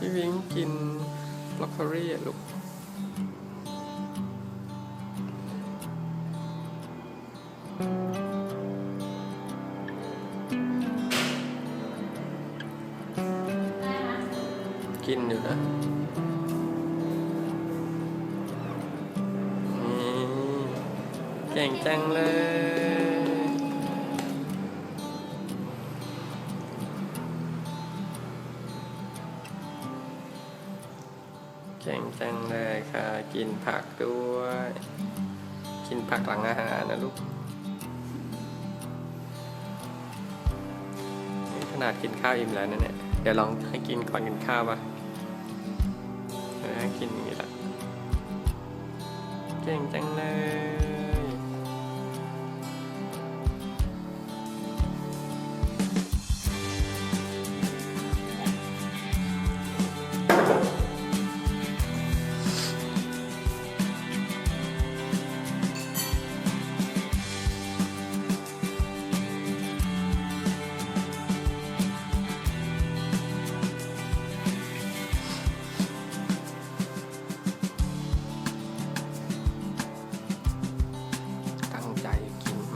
พี่วิงกินบรอกโคลีอะลูกกินอยู่นะนี่เก่งจังเลย เก่งจังเลยค่ะ กินผักด้วย กินผักหลังอาหารนะลูกนี่ขนาดกินข้าวอิ่มแล้วนะเนี่ย เดี๋ยวลองให้กินก่อนกินข้าวป่ะให้กินอย่างนี้ละเก่งจังเลย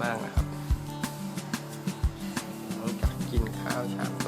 มากนะครับหลังจากกินข้าวเช้า